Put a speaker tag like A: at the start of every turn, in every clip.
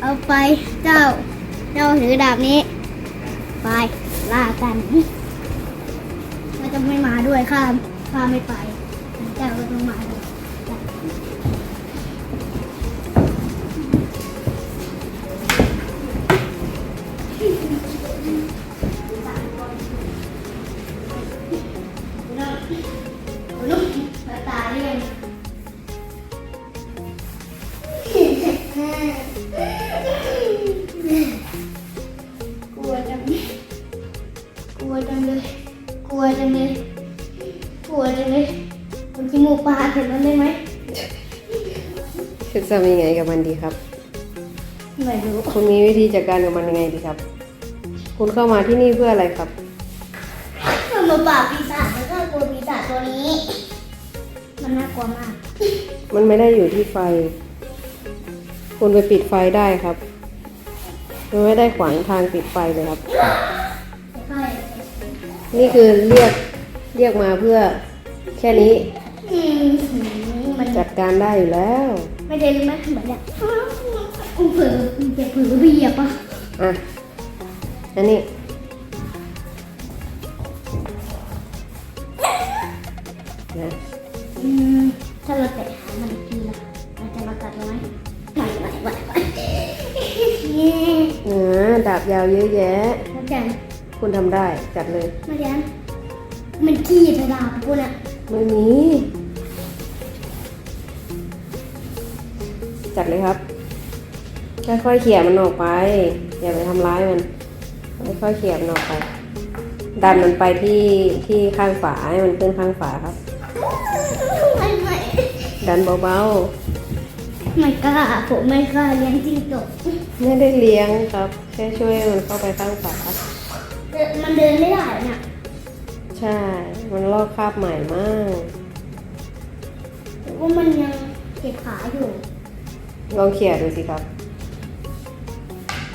A: เอาไปเจ้า เจ้าถือดาบนี้ ไปล่ากัน มันจะไม่มาด้วยข้ามข้าไม่ไป เจ้าก็ต้องมาด้วย
B: ทำยังไงกับมันดีครับ
A: ไม่รู้
B: คุณมีวิธีจัดการกับมันยังไงดีครับ คุณเข้ามาที่นี่เพื่ออะไรครับ
A: มันมาปราบปีศาจแล้วก็กลัวปีศาจตัวนี้ มันน่ากลัวมาก
B: มันไม่ได้อยู่ที่ไฟ คุณไปปิดไฟได้ครับมันไม่ได้ขวางทางปิดไฟเลยครับ
A: ใช่
B: นี่คือเรียกเรียกมาเพื่อแค่นี้
A: อืมมัน
B: จัดการได้อยู่แล้ว
A: ไม่ได้รู้ไหมเหมือนเนี่ยกูเผลอกูจะเผลอไปเหยียบปะ
B: อะอันนี้นะ
A: อืมถ้าเราแตะหางมันอีกทีละมันจะมากัดเราไหมไม่ไม่ไม่ไม่นี่
B: อ่าดาบยาวเยอะแยะ
A: แล้วกัน
B: คุณทำได้จัดเลย
A: มาเรียนมันขี้จะดาบกูน่ะ
B: ไม่มี จัดเลยครับ ค่อยๆเขี่ยมันออกไป อย่าไปทำร้ายมัน ค่อยๆเขี่ยมันออกไป ดันมันไปที่ที่ข้างฝาให้มันขึ้นข้างฝาครับ
A: ไม่ไม่
B: ดันเบา
A: ไม่กล้าผมไม่กล้าเลี้ยงจิ้งจก
B: ๆไม่ได้เลี้ยงครับ แค่ช่วยมันเข้าไปข้างฝา
A: เดินมันเดินไม่ได้น่ะ
B: ใช่ มันลอกคราบใหม่มาก
A: แต่ว่ามันยังเจ็บขาอยู่
B: ลองเขี่ยดูสิครับ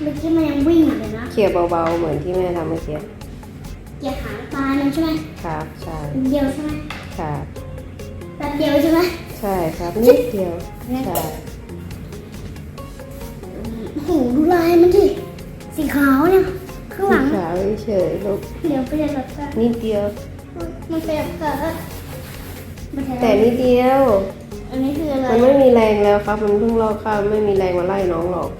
A: เมื่อกี้มันยังวิ่งอยู่เลยนะ
B: เขี่ยเบาๆ เหมือนที่แม่ทำเมื่อกี้
A: เจ็บหางตามันใช่ไหม
B: ครับใช่
A: นิดเดียวใช่ไหม
B: ครับ
A: แป๊บเดียวใช่ไหม
B: ใช่ครับนิดเดียวใช่
A: โอ้โหดูลายมันดิสีขาวเนี่ยข้างหลัง
B: ขาวเฉยๆลูก
A: เดี๋ยวไปเรียนรับกัน
B: นิดเดียว
A: มันเป็นแบบเกิดมันจะ
B: แต่นิดเดียว
A: อันนี้คืออะไร
B: มันไม่มีแรงแล้วครับ มันเพิ่งลอกคราบไม่มีแรงมาไล่น้องหรอก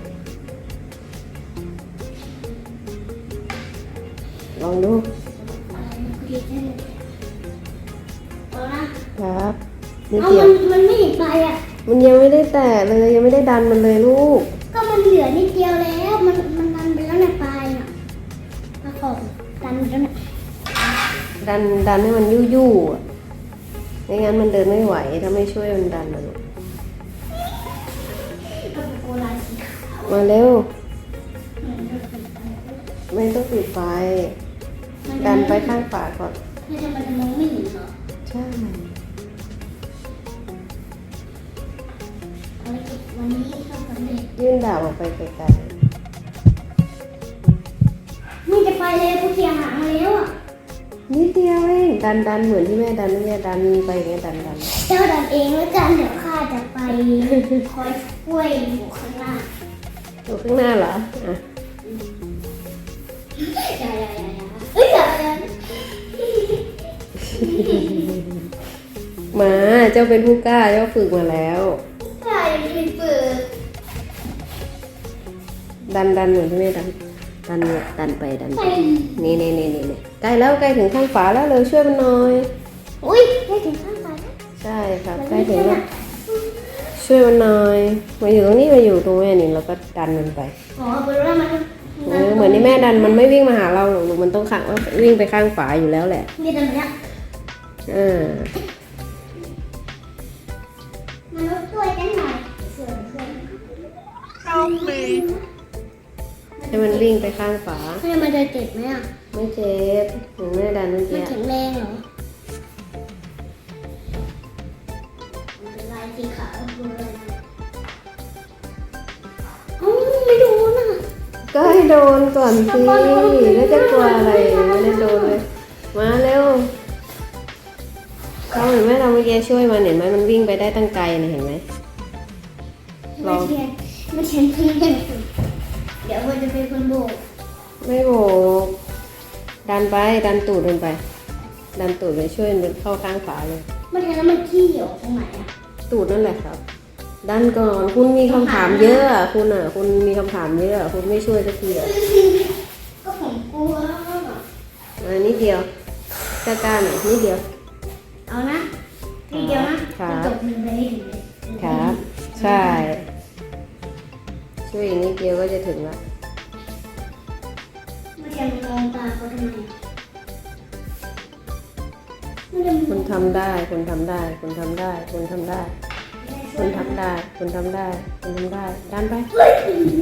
B: ลองดู
A: อะไรมันคือแค่นี้เอานะครับ
B: นิด
A: เอา
B: เดีย
A: มั
B: ว
A: นมันไม่เห็นไปอะ
B: มันยังไม่ได้แตะเลยยังไม่ได้ดันมันเลยลูก
A: ก็มันเหลือนิดเดียวแล้ว มันมันดันไปแล้วเนี่ยปลายน่ะมาของดันไปแล้วเนี่ย
B: ดันดันให้มันยู่ยู่ๆอะ ไม่งั้นมันเดินไม่ไหว ถ้าไม่ช่วยมันดันนะลูก
A: ก็เป็นโกลาสีขาว
B: มาเร็ว
A: เหมือนเดิมเป็นไป
B: ไม่ต้องปิดไฟ
A: มัน
B: ดันไปข้างฝาก่อน
A: ไม่ใช่มันจะมองไม่เห็นเหรอ
B: ใช่
A: ภารกิจวันนี้ทำสำเร็จ
B: ยื่นดาบออกไปไกล
A: มึงจะไปเลยพวกเกียร์หางมาแล้วอะ
B: ๆ นิดเดียวเองดันดันเหมือนที่แม่ดันนี่ดันไปอย่างเงี้ยดันดัน
A: เจ้าดันเองแล้วกันเดี๋ยวข้าจะไปคอยช่วยอยู่ข้างหน้า
B: อยู่ข้างหน้าเหรออะ
A: อย่าอย่าอย่าอย่าเอ้ยอย่าอย่า
B: มาเจ้าเป็นผู้กล้าเจ้าฝึกมาแล้ว
A: ใช่ไม่เปิด
B: ดันดันเหมือนที่แม่ดัน ดันเนี่ยดันไปดัน
A: ไป
B: ไปนี่นี่นี่นี่นี่ใกล้แล้วใกล้ถึงข้างฝาแล้วเร็วช่วยมันหน่อย
A: อุ้ยได้ถึงข้างไปแล้ว
B: ใช่ครับใกล้ถึงแล้วช่วยมันหน่อยมาอยู่ตรงนี้มาอยู่ตรงแม่นี่แล้วก็ดันมันไป
A: อ๋อเปิดแล้วมัน
B: เออเหมือนที่แม่ดันมันไม่วิ่งมาหาเราหรอกลูกมันต้องขังว่าวิ่งไปข้างฝาอยู่แล้วแหละ
A: มีแต่แบบเนี้ย
B: อ่า
A: มันต้องช่วยกันหน่อยช่วยช่วย
B: ให้มันวิ่งไปข้างฝา
A: ให้มันจะเจ็บไหมอะ
B: ไม่เจ็บถึงแม่ดันเมื่อ
A: มัน
B: กี้
A: แข็งแรงเหรอมันเป็นลายสีขาวดูอะไรนะอ๋อไม่โดนอะ
B: ก็ให้โดนก่อนสิแล้วจะกลัวอะไรไม่ได้โดนเลย มาเร็วเขาเห็นไหมเราเมื่อกี้ช่วยมันเห็นไหมมันวิ่งไปได้ตั้งไกลนะเห็นไหมลอง
A: เทียนไม่ใช่เพื่อนเดี๋ยวมันจะเป็นคนโบก
B: ไม่โบกดันไปดันตูดมันไป ดันตูดไปช่วยมันเข้าข้างฝาเลย
A: ไม่ใช่แล้วมันขี้เหรอตรงไหนอะ
B: ตูดนั่นแหละครับ ดันก่อนคุณมีคำถามเยอะอะคุณอะ คุณมีคำถามเยอะอะคุณไม่ช่วยสักทีอะ
A: ก็ผมกลัว
B: อันนิดเดียวกล้าๆหน่อยนิดเดียว
A: เอานะทีเดียวนะครับ จะจบหนึ่งเลยถึงเลย
B: ครับ ใช่ ช่วยอีกนิดเดียวก็จะถึงละ
A: ไม่ใช่มองตาเขาทำไมไม่ได้
B: คุณทำได้คุณทำได้คุณทำได้คุณทำได้คุณทำได้คุณทำได้คุณทำได้ดันไป
A: เฮ้ย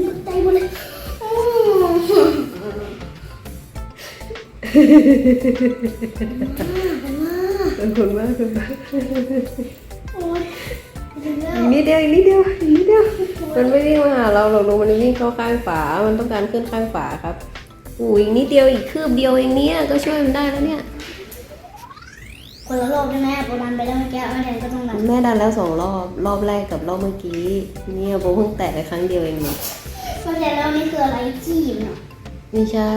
A: ตกใจหมดเลยโอ้
B: เป็นคุณมากคุณมาก
A: โอ้ยถึงแล้ว
B: อีกนิดเดียวอีกนิดเดียวอีกนิดเดียว มันไม่วิ่งมาหาเราหรอกลูกมันวิ่งเข้าข้างฝา มันต้องการขึ้นข้างฝาครับอู้อีกนิดเดียวอีกคืบเดียวเองเนี่ยก็ช่วยมันได้แล้วเนี่ย
A: คนละโลกได้ไหมโบราณไปแล้วเมื่อกี้ไม่แทนก็ต้องรัน
B: แม่ดันแล้วสองรอบรอบแรกกับรอบเมื่อกี้เนี่ยโบเพิ่งแตะไปครั้งเดียวเองเนี่ย
A: ไม่แทนแล้วนี่คืออะไรจี้มเนาะ
B: ไม่ใช่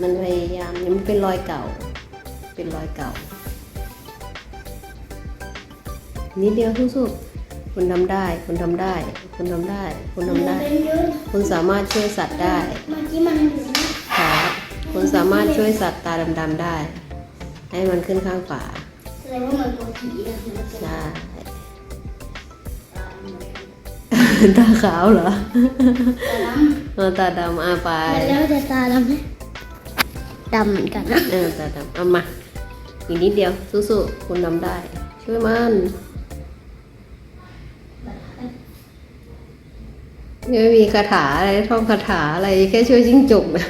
B: มันพยายามนี่มันเป็นรอยเก่า เป็นรอยเก่านิดเดียวสู้ๆ คุณทำได้ คุณทำได้ คุณทำได้ คุณทำได้
A: เป็นเยอะ
B: คุณสามารถช่วยสัตว์ได้
A: เมื่อกี้มันอยู่นะครับ
B: คุณสามารถช่วยสัตว์ตาดำๆได้ ให้มันขึ้นข้างฝา
A: แสดงว่ามันกลัวผีนะมันจะ
B: ใช่ตาขาวเหรอ
A: ตาด
B: เออตาดำอาไปำ
A: แล้วจะตาดำไหมดำเหมือนกันนะ
B: เออตาดำเอามา อีกนิดเดียวสู้ๆคุณทำได้ ช่วยมัน ไม่มีคาถาอะไรท่องคาถาอะไรแค่ช่วยจิ้งจกนะ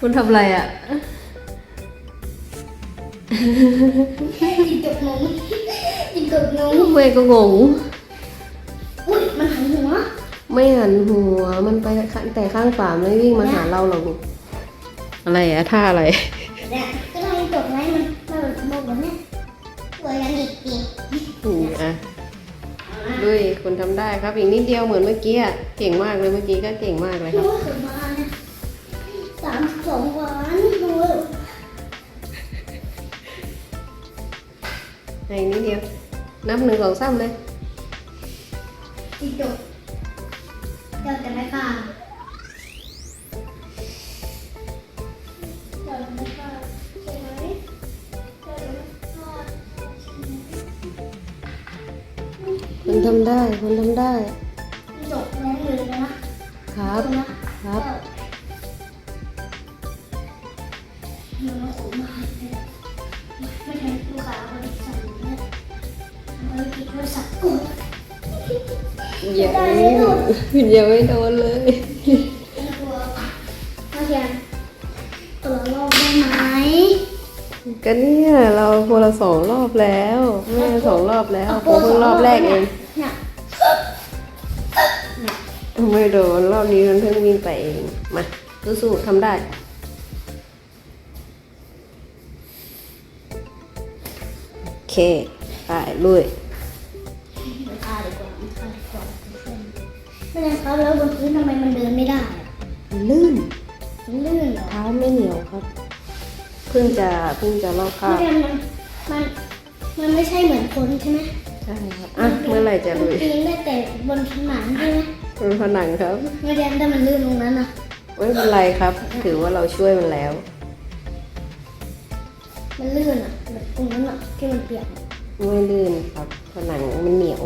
B: คุณทำอะไรอะ
A: จิงจกงงจิงจกงง
B: เมย์ก็งง
A: อุ้ยมันหันหัว
B: ไม่หันหัวมันไปแต่ข้างฝาไม่วิ่งมาหาเราหรอกลูกอะไรอะท่าอะไร
A: เนี่ยก็ได้จกไงมันมันมองแบบเนี้ยตัวยังอีกอีก
B: อืม อะดุยคุณทำได้ครับอีกนิดเดียวเหมือนเมื่อกี้อะเก่งมากเลยเมื่อกี้ก็เก่งมากเลยค
A: รู้
B: รับ
A: ว่าถึงมาเนี่ยสามสิบสองวันดู
B: อีกนิดเดียว นับหนึ่งสองสามเลย
A: จิงจกเจ้าจะไม่กล้า
B: คุณทำได้คุณทำได้
A: จิงจกแรงเลยนะครับ
B: ครับ
A: มันมาขอมาเลยไม่ใช่ลูกค้าคนที่สั่งเนี่ยมันกินโทรศัพท์กู
B: อย่าอย่าไม่โดนเลย
A: เป็นตัวมาเทียนตัวรอบได้ไหม
B: ก็เนี่ยเราคนละสองรอบแล้ว แม่สองรอบแล้วผมเพิ่งรอบแรกเอง ไม่โดน รอบนี้มันเพิ่งวิ่งไปเอง มาสู้ๆทำได้ โอเค ไปลุย
A: ไม่ฆ่าดีกว่าไม่ฆ่าดีกว่าไม่ใช่ครับแล้วบนพื้นทำไมมันเดินไม่ได้อะ
B: ลื่น
A: มันลื่นเหรอ
B: เท้าไม่เหนียวครับ เพิ่งจะเพิ่งจะลอกครา
A: ไม่
B: บ
A: ใช่มันมันมันไม่ใช่เหมือนคนใช่ไหม
B: ใช่ครับอะเมื่อไหร่จะลุย
A: มันปีนได้แต่บนผนังใช่ไหม
B: บนผนังครับ
A: ไม่ได้แต่มันลื่นตรงนั้นนะ
B: ไม่เป็นไรครับ ถือว่าเราช่วยมันแล้ว
A: มันลื่นอะแบบตรงนั้นอะที่มันเปียกอะ
B: ไม่ลื่นครับ ผนังมันเหนียว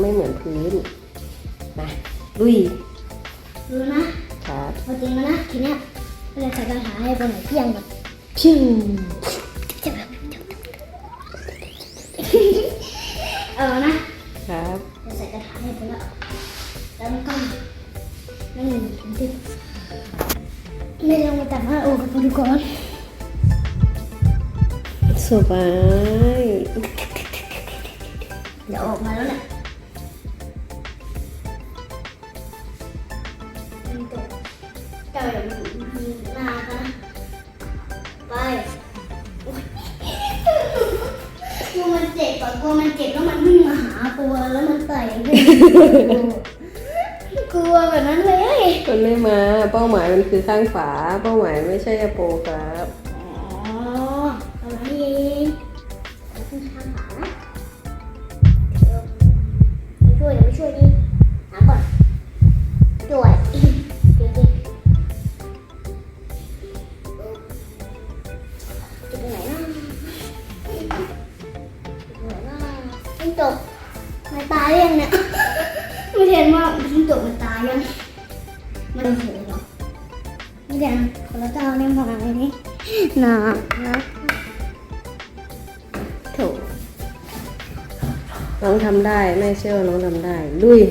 B: ไม่เหมือนพื้นมาลุย
A: รู้นะครับ เอาจริงแล้วนะทีเนี้ยไม่ได้ใส่กระถาให้บนไหนเพียงแบบ
B: ชิว
A: สบา
B: ย
A: เดี๋ยวออกมาแล้วเนี่ยเจ้าอย่ามีหน้ากันนะไปโอ๊ยดูมันเจ็บก่อนกลัวมันเจ็บแล้วมันวิ่งมาหาตัวแล้วมันไต่ขึ้นกลัวแบบนั้นเลย
B: มันไม่มา เป้าหมายมันคือข้างฝา เป้าหมายไม่ใช่อโปครับ
A: อะไรนี่หนานะถูก
B: น้องทำได้แม่เชื่อว่าน้องทำได้ลุย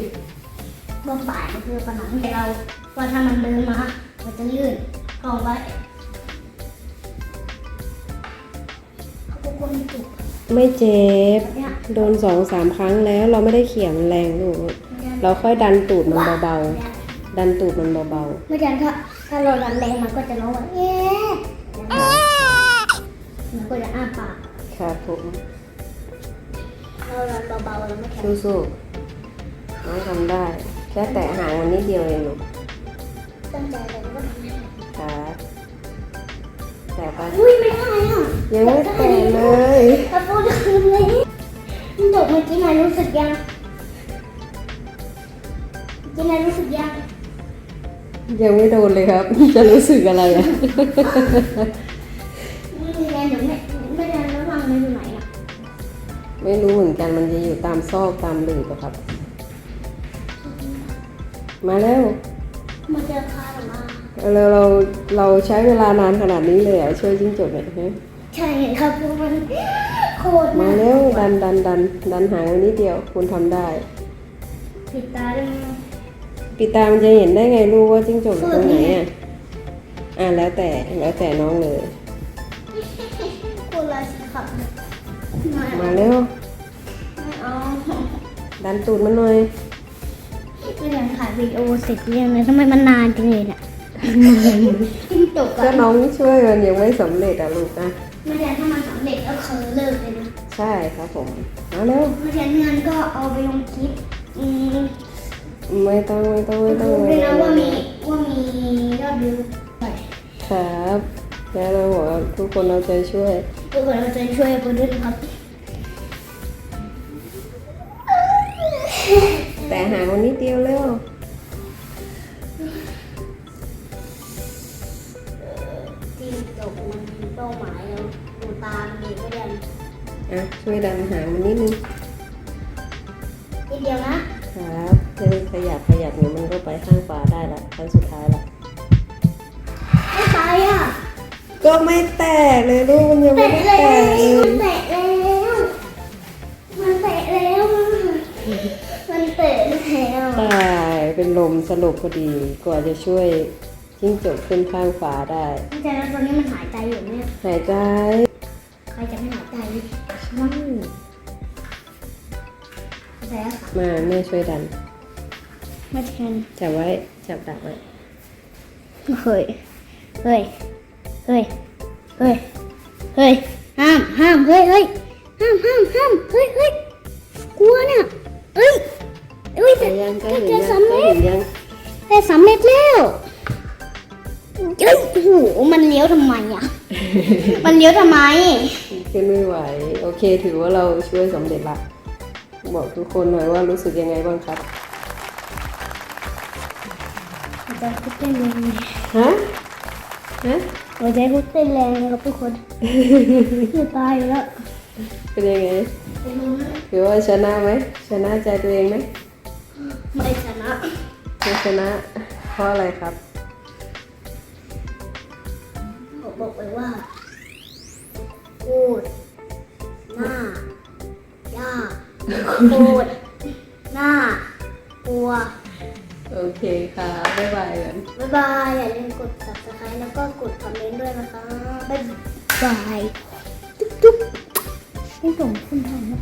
A: เบื้องป่ายมันคือผนังแต่เราว่าถ้ามันเดินมามันจะลื่นกองไว้เขาก็กลัวมันจุก
B: ไม่เจ็บ
A: เนี่ย
B: โดนสองสามครั้งแล้วเราไม่ได้เขี่ยมันแรงลูกเราค่อยดันตูดมันเบาๆ ดันตูดมันเบา
A: ไม่ใช่ถ้าถ้าเราดันแรงมันก็จะร้องว่าเอ๊ะ มันก็จะอ้าปาก
B: ๆครับผม
A: เราดันเบาๆเราไม่แข็ง
B: สู้ๆน้องทำได้ แค่แตะหางมันนิดเดียวเองลูก
A: ตั้งใจเลยก็ทำได้
B: ครับแตะไป
A: อุ้ยไม่ได้อะ
B: ยังไม่แตะเลย
A: ตะปูจะคืนเลยมันจบเมื่อกี้นายรู้สึกยังเมื่อกี้นายรู้สึกยัง
B: ยังไม่โดนเลยครับ จะรู้สึกอะไรอะ
A: ไม่มีแรงเดี๋ยวไม่ไม่ได้แล้ววางมันอยู่ไหนอะ
B: ไม่รู้เหมือนกันมันจะอยู่ตามซอกตามหลืบอะครับ มาแล้ว
A: มันจะคลายออกมา
B: เราเราเราใช้เวลานานขนาดนี้เลยเหรอะช่วยจิ้งจกหน่อยฮะ
A: ใช่ครับเพราะมันโคตร
B: มา
A: น่
B: แล้วดันดันดันดันหางไว้นิดเดียวคุณทำได้
A: ปิดตาด้วยนะ
B: ปิดตามันจะเห็นได้ไงลูกว่าจิ้งจกอยู่ตรงไหนอะ อะแล้วแต่แล้วแต่น้องเลย
A: กลัวลายสีขาวไม่
B: มาเร็ว
A: ไม่เอา
B: ดันตูดมันหน่อย
A: ไม่อยากถ่ายวิดีโอเสร็จเรื่องเลยทำไมมันนานจังเลยเนี่ยจิ้งจก
B: ก็
A: อะ
B: น้องช่วยมันยังไม่สำเร็จอะลูกนะ
A: ไม่ใช่ถ้ามันสำเร็จก็คือเลิกเลยนะ
B: ใช่ครับผม มาเร็ว
A: ไม่ใช่งั้นก็เอาไปลงคลิปอืม
B: ไม่ต้องไม่ต้องไม่ต้อง
A: รู้
B: เล
A: ด้วย
B: ย
A: นะว่ามีว่ามียอดวิวไป
B: ครับแล้วเราบอกว่าทุกคนเอาใจช่วย
A: ทุกคนเราจะช่วยกันด้วยนะครับ
B: แต่หางมันนิดเดียวเร็ว
A: จิ้งจกมันมีเป้าหมายแล้วดูตามมีก็ยัง
B: อะช่วยดันหางมันนิดนึง
A: นิดเดียวนะ ครับ
B: ให้มันขยับขยับเดี๋ยวมันก็ไปข้างฝาได้ละครั้งสุดท้ายละ
A: ไม่ไปอะ
B: ก็ไม่แตะเลยลูกมันยังไม่
A: แตะ
B: ได้
A: แล้
B: แตะ
A: ว
B: เลย
A: มันแตะแล้วมันแตะแล้วมันแตะแล้ว
B: ตายเป็นลมสลบพอดีกว่าจะช่วยจิ้งจกขึ้นข้างฝาได้
A: แต่แล้วตอนนี้มันหายใจอยู่เนี่ย
B: หายใจ
A: ใครจะไม่หายใจ
B: ใช่
A: แต่ค่ะ
B: มาแม่ช่วยดัน
A: ไม่แทน
B: จับไว้ จับดักไว้
A: เฮ้ย เฮ้ย เฮ้ย เฮ้ย เฮ้ย ห้าม ห้าม เฮ้ย เฮ้ย ห้าม ห้าม ห้าม เฮ้ย เฮ้ย กลัวเนี่ยเอ้ยเอ้ย
B: ใกล้
A: แต่
B: ยังใกล้
A: แต่
B: เห็น
A: จะ
B: ยัง
A: สำ
B: ใกล้
A: เร็จ
B: เห็นยัง
A: แต่สำเร็จแล้วเอ้ยโอ้โหมันเลี้ยวทำไมอะ มันเลี้ยวทำไม
B: ขึ้นไม่ไหว โอเค ถือว่าเราช่วยสำเร็จละ บอกทุกคนหน่อยว่ารู้สึกยังไงบ้างครับ
A: จพุดเต้นแรง
B: ฮะฮะ
A: หัวใจพุดเต้นแรงครับทุกคนจะตายอยู่แล้ว
B: เป็นยังไงถือว่าชนะไหมชนะใจตัวเองไหม
A: ไม่ชนะ
B: ไม่ชนะเพราะอะไรครับ
A: ผมบอกไปว่าพูดหน้ายากพูดหน้ากลัว
B: อเคค่ะ บ๊ายบายกัน
A: บ๊ายบาย อย่าลืมกด subscribe แล้วก็กดคอมเมนต์ด้วยนะคะ บ๊ายบายจุ๊บจุ๊บไม่ส่งคุณทันนะ